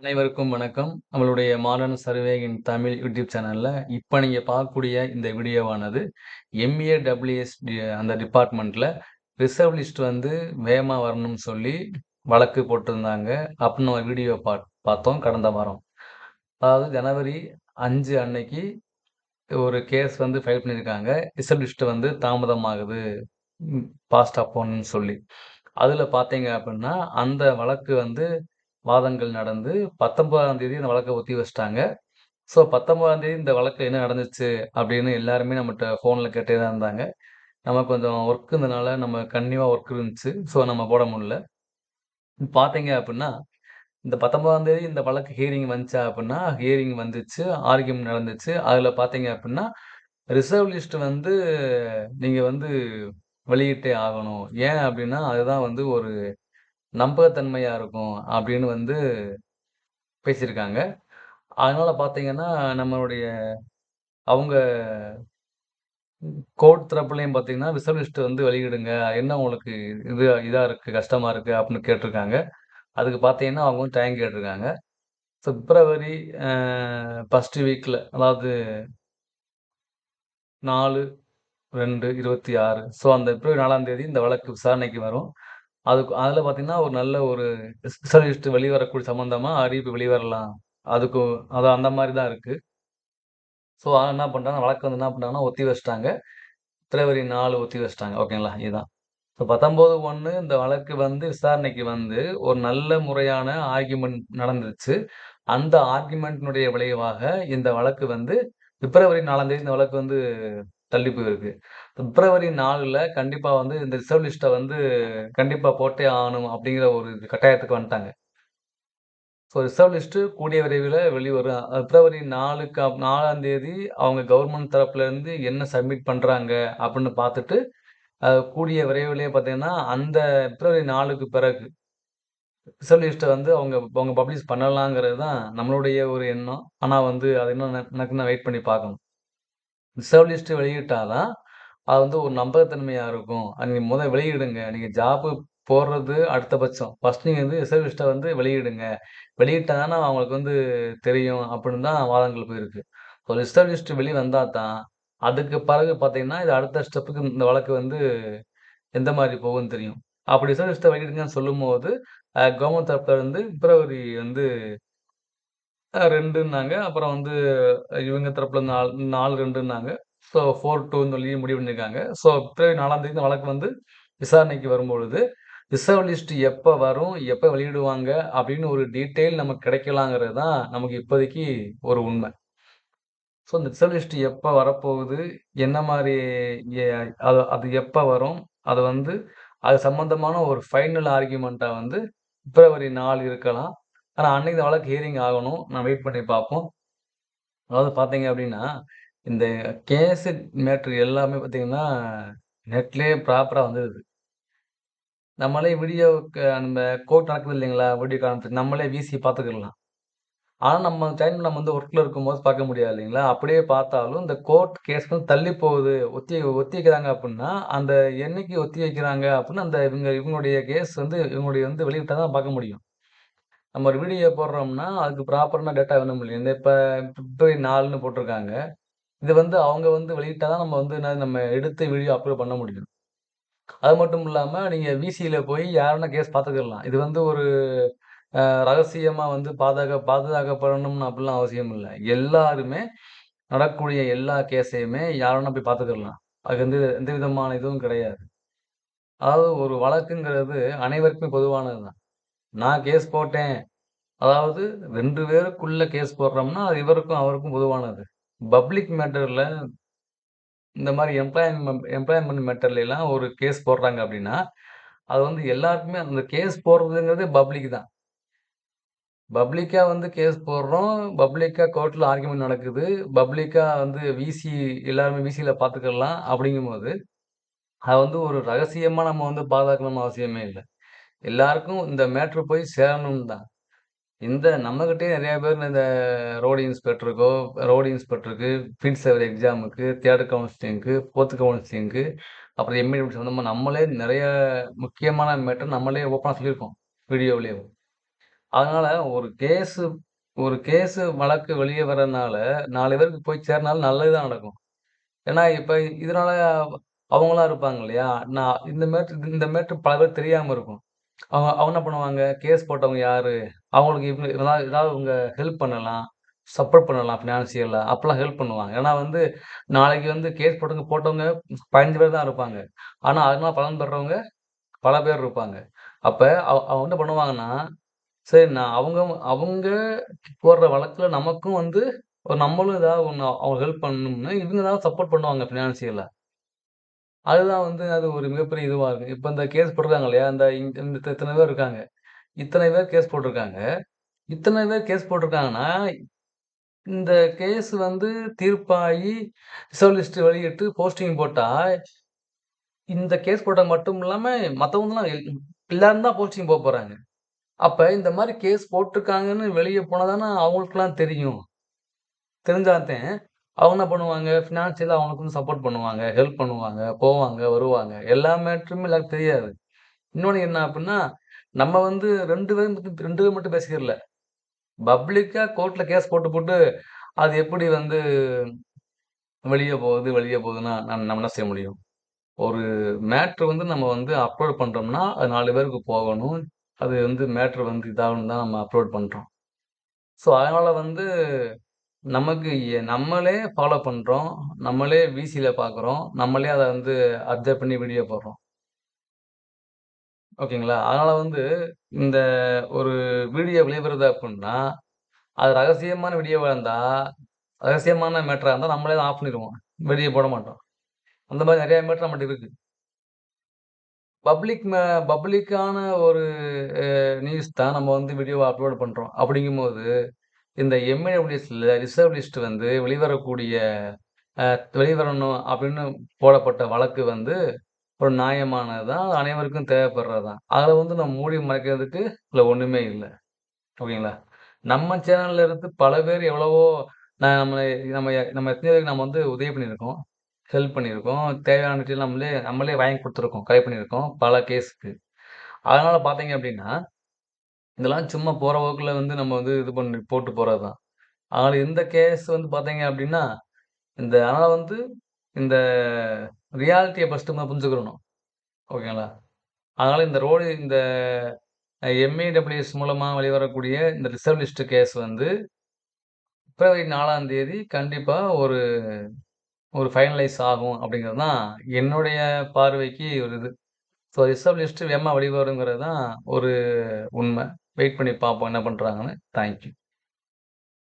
அனைவருக்கும் வணக்கம். நம்மளுடைய மாடர்ன் சர்வேகின் தமிழ் யூடியூப் சேனல்ல இப்ப நீங்க பார்க்கக்கூடிய இந்த வீடியோவானது எம்.ஏ. டபிள்யூ.எஸ். அந்த டிபார்ட்மெண்ட்ல ரிசர்வ் லிஸ்ட் வந்து வேகமாக வரணும்னு சொல்லி வழக்கு போட்டிருந்தாங்க. அப்படின்னு ஒரு வீடியோ பா பார்த்தோம் கடந்த வாரம். அதாவது ஜனவரி அஞ்சு அன்னைக்கு ஒரு கேஸ் வந்து ஃபைல் பண்ணியிருக்காங்க. ரிசர்வ் லிஸ்ட்டு வந்து தாமதமாகுது. பாஸ்ட் அப்போன்னு சொல்லி. அதில் பார்த்தீங்க அப்படின்னா, அந்த வழக்கு வந்து வாதங்கள் நடந்து 19ஆம் தேதி அந்த வழக்கை ஒத்தி வச்சுட்டாங்க. ஸோ 19ஆம் தேதி இந்த வழக்கு என்ன நடந்துச்சு அப்படின்னு எல்லாருமே நம்மகிட்ட ஃபோனில் கேட்டே தான் இருந்தாங்க. நம்ம கொஞ்சம் ஒர்க் இருந்தனால நம்ம கன்டினியூவா ஒர்க் இருந்துச்சு. ஸோ நம்ம போட முடியல. பார்த்தீங்க அப்படின்னா, இந்த 19ஆம் தேதி இந்த வழக்கு ஹியரிங் வந்துச்சா அப்படின்னா, ஹியரிங் வந்துச்சு. ஆர்கியம் நடந்துச்சு. அதில் பார்த்தீங்க அப்படின்னா, ரிசர்வ் லிஸ்ட் வந்து நீங்கள் வந்து வெளியிட்டே ஆகணும். ஏன் அப்படின்னா, அதுதான் வந்து ஒரு நம்பகத்தன்மையா இருக்கும் அப்படின்னு வந்து பேசியிருக்காங்க. அதனால பார்த்தீங்கன்னா, நம்மளுடைய அவங்க கோர்ட் தரப்புலயும் பார்த்தீங்கன்னா, ரிசர்வ் வந்து வெளியிடுங்க. என்ன உங்களுக்கு இது இதா இருக்கு, கஷ்டமா இருக்கு அப்படின்னு கேட்டிருக்காங்க. அதுக்கு பார்த்தீங்கன்னா, அவங்க டைம் கேட்டிருக்காங்க. பிப்ரவரி அ 1 வீக்ல அதாவது 4/2/26 ஸோ அந்த பிப்ரவரி நாலாம் தேதி இந்த வழக்கு விசாரணைக்கு வரும். அதுக்கு அதில் பார்த்தீங்கன்னா, ஒரு நல்ல ஒரு ஸ்பெஷலிஸ்ட் வெளிவரக்கூடிய சம்மந்தமாக அறிவிப்பு வெளிவரலாம். அதுக்கு அது அந்த மாதிரி தான் இருக்குது ஸோ அதனால என்ன பண்ணுறாங்க வழக்கு வந்து என்ன பண்ணுறாங்கன்னா ஒத்தி வச்சுட்டாங்க. பிப்ரவரி நாலு ஒத்தி வச்சிட்டாங்க ஓகேங்களா? இதுதான். ஸோ பத்தொம்போது ஒன்று இந்த வழக்கு வந்து விசாரணைக்கு வந்து ஒரு நல்ல முறையான ஆர்கியூமென்ட் நடந்துருச்சு. அந்த ஆர்கியூமென்ட்னுடைய விளைவாக இந்த வழக்கு வந்து பிப்ரவரி நாலாம் தேதி இந்த வழக்கு வந்து தள்ளி போயிருக்கு. பிப்ரவரி நாலில் கண்டிப்பாக வந்து இந்த ரிசர்வ் லிஸ்ட்டை வந்து கண்டிப்பாக போட்டே ஆகணும் அப்படிங்கிற ஒரு கட்டாயத்துக்கு வந்துட்டாங்க. ஸோ ரிசர்வ் லிஸ்ட்டு கூடிய விரைவில் வெளிவரும். பிப்ரவரி 4க்கு 4ஆம் தேதி அவங்க கவர்மெண்ட் தரப்புலேருந்து என்ன சப்மிட் பண்ணுறாங்க அப்படின்னு பார்த்துட்டு, கூடிய விரைவிலே பார்த்தீங்கன்னா, அந்த பிப்ரவரி நாலுக்கு பிறகு ரிசர்வ் லிஸ்ட்டை வந்து அவங்க அவங்க பப்ளிஷ் பண்ணலாங்கிறது தான் நம்மளுடைய ஒரு எண்ணம். ஆனால் வந்து அது இன்னும் எனக்கு நான் வெயிட் பண்ணி பார்க்கணும். ரிசர்வ் லிஸ்ட் வெளியிட்டா தான், அது வந்து ஒரு நம்பகத்தன்மையாக இருக்கும். அது முதல் வெளியிடுங்க. நீங்கள் ஜாப்பு போடுறது அடுத்த பட்சம். ஃபர்ஸ்ட் நீங்கள் வந்து ரிசர்வ் லிஸ்ட்டை வந்து வெளியிடுங்க. வெளியிட்டால் தானே அவங்களுக்கு வந்து தெரியும் அப்படின்னு தான் வாதங்கள் போயிருக்கு. ஒரு ரிசர்வ் லிஸ்ட் வெளிய வந்தால் தான், அதுக்கு பிறகு பார்த்தீங்கன்னா, இது அடுத்த ஸ்டெப்புக்கு இந்த வழக்கு வந்து எந்த மாதிரி போகும்னு தெரியும். அப்படி ரிசர்வ் லிஸ்ட்டை வெளியிடுங்கன்னு சொல்லும்போது, கவர்மெண்ட் தரப்புல இருந்து பிப்ரவரி வந்து அ 2ன்னாங்க. அப்புறம் வந்து இவங்க தரப்புல 4 4/2ன்னாங்க. ஸோ 4/2ன்னு சொல்லி முடிவு பண்ணியிருக்காங்க. ஸோ பிப்ரவரி 4ஆம் தேதி இந்த வழக்கு வந்து விசாரணைக்கு வரும்பொழுது, ரிசர்வ் லிஸ்ட் எப்ப வரும், எப்ப வெளியிடுவாங்க அப்படின்னு ஒரு டீட்டெயில் நமக்கு கிடைக்கலாங்கிறது தான் நமக்கு இப்போதைக்கு ஒரு உண்மை. ஸோ இந்த ரிசர்வ் லிஸ்ட் எப்ப வரப்போகுது, என்ன மாரி எ அது அது எப்ப வரும், அது வந்து அது சம்மந்தமான ஒரு ஃபைனல் ஆர்கியூமெண்ட்டாக வந்து பிப்ரவரி 4 இருக்கலாம். ஆனால் அன்னைக்கு வழக்கு ஹியரிங் ஆகணும். நான் வெயிட் பண்ணி பார்ப்போம். அதாவது பார்த்தீங்க அப்படின்னா, இந்த கேஸ் மேட்ரு எல்லாமே பார்த்தீங்கன்னா, நெட்லேயே ப்ராப்பராக வந்துடுது நம்மளே வீடியோக்கு நம்ம கோர்ட் நடக்குது இல்லைங்களா? வீடியோ காரணத்துக்கு நம்மளே வீசி பார்த்துக்கலாம் ஆனால் நம்ம டைம் நம்ம வந்து ஒர்க்கில் இருக்கும்போது பார்க்க முடியாது இல்லைங்களா? அப்படியே பார்த்தாலும் இந்த கோர்ட் கேஸ் வந்து தள்ளி போகுது. ஒத்தி ஒத்தி வைக்கிறாங்க அப்படின்னா, அந்த என்னைக்கு ஒத்தி வைக்கிறாங்க அப்படின்னு அந்த இவங்க இவங்களுடைய கேஸ் வந்து இவங்களுடைய வந்து வெளியிட்டா தான் பார்க்க முடியும். நம்ம ஒரு வீடியோ போடுறோம்னா, அதுக்கு ப்ராப்பரான டேட்டா வேணும் இல்லையா? இந்த இப்போ பிப்ரவரி 4ன்னு போட்டிருக்காங்க. இது வந்து அவங்க வந்து வெளியிட்டால் தான் நம்ம வந்து என்ன நம்ம எடுத்து வீடியோ அப்லோட் பண்ண முடியும். அது மட்டும் இல்லாம நீங்க விசியில் போய் யாருன்னா கேஸ் பார்த்துக்கிடலாம். இது வந்து ஒரு ரகசியமாக ரகசியமா வந்து பாதுகா பாதுகாக்கப்படணும்னு அப்படிலாம் அவசியம் இல்ல. எல்லாருமே நடக்கக்கூடிய எல்லா கேஸையுமே யார் போய் பார்த்துக்கிடலாம். அதுக்கு வந்து எந்த விதமான இதுவும் கிடையாது. அதாவது ஒரு வழக்குங்கிறது அனைவருக்குமே பொதுவானது தான். நான் கேஸ் போட்டேன். அதாவது ரெண்டு பேருக்குள்ள கேஸ் போடுறோம்னா, அது இவருக்கும் அவருக்கும் பொதுவானது. பப்ளிக் மேட்டரில் இந்த மாதிரி எம்ப்ளாய்மெண்ட் எம்ப்ளாய்மெண்ட் மேட்டர்லாம் ஒரு கேஸ் போடுறாங்க அப்படின்னா, அது வந்து எல்லாருக்குமே அந்த கேஸ் போடுறதுங்கிறதே பப்ளிக் தான். பப்ளிக்காக வந்து கேஸ் போடுறோம். பப்ளிக்காக கோர்ட்டில் ஆர்கியூமென்ட் நடக்குது. பப்ளிக்காக வந்து விசி எல்லாருமே விசியில் பார்த்துக்கலாம் அப்படிங்கும்போது, அது வந்து ஒரு ரகசியமாக நம்ம வந்து பாதுகாக்கணும்னு அவசியமே இல்லை எல்லாருக்கும் இந்த மேட்ரு போய் சேரணும்னு தான். இந்த நம்மகிட்டே நிறைய பேர் இந்த ரோடு இன்ஸ்பெக்டருக்கோ, ரோடு இன்ஸ்பெக்டருக்கு, ஃபீல்ட் சர்வே எக்ஸாமுக்கு, தேர்ட் கவுன்சிலிங்க்கு, போர்த் கவுன்சிலிங்க்கு அப்புறம் எம்ஏ சம்மந்தமாக நம்மளே நிறைய முக்கியமான மேட்டர் நம்மளே ஓப்பனாக சொல்லியிருக்கோம். வீடியோவிலேயே. அதனால் ஒரு கேஸு ஒரு கேஸு வழக்கு வெளியே வரனால நாலு பேருக்கு போய் சேர்னாலும் நல்லது தான் நடக்கும். ஏன்னா, இப்போ இதனால் அவங்களாம் இருப்பாங்க இல்லையா? நான் இந்த மேட்ரு இந்த மேட்ரு பல பேர் தெரியாமல் இருக்கும். அவங்க அவங்க என்ன பண்ணுவாங்க? கேஸ் போட்டவங்க யாரு? அவங்களுக்கு இவங்க ஏதாவது ஏதாவது இவங்க ஹெல்ப் பண்ணலாம். சப்போர்ட் பண்ணலாம் ஃபினான்சியலில் அப்பலாம் ஹெல்ப் பண்ணுவாங்க. ஏன்னா வந்து நாளைக்கு வந்து கேஸ் போட்டவங்க போட்டவங்க 15 பேர் தான் இருப்பாங்க. ஆனா அதனால பலன் பெறவங்க பல பேர் இருப்பாங்க. அப்ப அவ அவங்க என்ன பண்ணுவாங்கன்னா, சரி நான் அவங்க அவங்க போடுற வழக்குல நமக்கும் வந்து ஒரு நம்மளும் ஏதாவது ஒண்ணு அவங்க ஹெல்ப் பண்ணணும்னு இவங்க தான் சப்போர்ட் பண்ணுவாங்க ஃபினான்சியலில் அதுதான் வந்து அது ஒரு மிகப்பெரிய இதுவாக இருக்கும் இப்போ இந்த கேஸ் போட்டிருக்காங்க இல்லையா? இந்த இந்த இத்தனை பேர் இருக்காங்க. இத்தனை பேர் கேஸ் போட்டிருக்காங்க. இத்தனை பேர் கேஸ் போட்டிருக்காங்கன்னா, இந்த கேஸ் வந்து தீர்ப்பாகி ரிசர்வ் லிஸ்ட் வெளியிட்டு போஸ்டிங் போட்டால் இந்த கேஸ் போட்டால் மட்டும் இல்லாமல் மற்றவங்கலாம் எல்லாரும் தான் போஸ்டிங் போக போகிறாங்க அப்போ இந்த மாதிரி கேஸ் போட்டிருக்காங்கன்னு வெளியே போனால் தானே அவங்களுக்குலாம் தெரியும். தெரிஞ்சாதான் அவங்க என்ன பண்ணுவாங்க, ஃபினான்ஷியலாக அவங்களுக்கு வந்து சப்போர்ட் பண்ணுவாங்க, ஹெல்ப் பண்ணுவாங்க, போவாங்க, வருவாங்க. எல்லா மேட்ருமே எல்லாருக்கும் தெரியாது. இன்னொன்று என்ன அப்படின்னா நம்ம வந்து ரெண்டு பேரும் ரெண்டு பேர் மட்டும் பேசிக்கிறல. பப்ளிக்காக கோர்ட்டில் கேஸ் போட்டு போட்டு அது எப்படி வந்து வெளியே போகுது வெளியே போகுதுன்னா, நம்ம என்ன செய்ய முடியும்? ஒரு மேட்ரு வந்து நம்ம வந்து அப்லோட் பண்ணுறோம்னா அது நாலு பேருக்கு போகணும். அது வந்து மேட்ரு வந்து இதாகணும் தான் நம்ம அப்லோட் பண்ணுறோம் ஸோ அதனால் வந்து நமக்கு எ நம்மளே ஃபாலோ பண்றோம். நம்மளே விசில பார்க்குறோம். நம்மளே அத வந்து அப்சர்வ் பண்ணி வீடியோ போடுறோம். ஓகேங்களா? அதனால வந்து இந்த ஒரு வீடியோ வெளிவருது அப்டின்னா, அது ரகசியமான வீடியோவா இருந்தா, ரகசியமான மேட்டரா இருந்தா நம்மளே தான் ஆஃப் பண்ணிருவோம். வெளிய போட மாட்டோம். அந்த மாரி நெறைய மேட்டர் நம்மட்ட இருக்கு. பப்ளிக் மே பப்ளிக்கான ஒரு அ நியூஸ் தான் நம்ம வந்து வீடியோவா அப்லோட் பண்றோம். அப்படிங்கும்போது, இந்த எம்ஏடபிள்யூஎஸ்ல ரிசர்வ் லிஸ்ட் வந்து வெளிவரக்கூடிய வெளிவரணும் அப்படின்னு போடப்பட்ட வழக்கு வந்து ஒரு நியாயமானது தான். அனைவருக்கும் தேவைப்படுறது தான். அதில் வந்து நம்ம மூடி மறைக்கிறதுக்கு இல்லை ஒன்றுமே இல்லை ஓகேங்களா? நம்ம சேனல்ல இருந்து பல பேர் எவ்வளவோ நான் நம்மள நம்ம நம்ம எத்தனை பேருக்கு நம்ம வந்து உதவி பண்ணியிருக்கோம். ஹெல்ப் பண்ணியிருக்கோம். தேவையான டீட்டெயில் நம்மளே நம்மளே வாங்கி கொடுத்துருக்கோம் கலெக்ட் பண்ணியிருக்கோம். பல கேஸ்க்கு. அதனால பார்த்தீங்க அப்படின்னா இதெல்லாம் சும்மா போகிற போக்கில் வந்து நம்ம வந்து இது பண்ணி போட்டு போகிறது தான். அதனால் இந்த கேஸ் வந்து பார்த்தீங்க அப்படின்னா இந்த அதனால் வந்து இந்த ரியாலிட்டியை ஃபஸ்ட்டு நம்ம புரிஞ்சுக்கிறணும். ஓகேங்களா? அதனால் இந்த ரோடு இந்த எம்ஏடபிள்யூஎஸ் மூலமாக வெளிவரக்கூடிய இந்த ரிசர்வ் லிஸ்ட் கேஸ் வந்து பிப்ரவரி நாலாம் தேதி கண்டிப்பாக ஒரு ஒரு ஃபைனலைஸ் ஆகும் அப்படிங்கிறது தான் என்னுடைய பார்வைக்கு ஒரு இது. ஸோ ரிசர்வ் லிஸ்ட்டு வேகமா வெளிவருங்கிறது தான் ஒரு உண்மை வெயிட் பண்ணி பார்ப்போம் என்ன பண்ணுறாங்கன்னு தேங்க் யூ.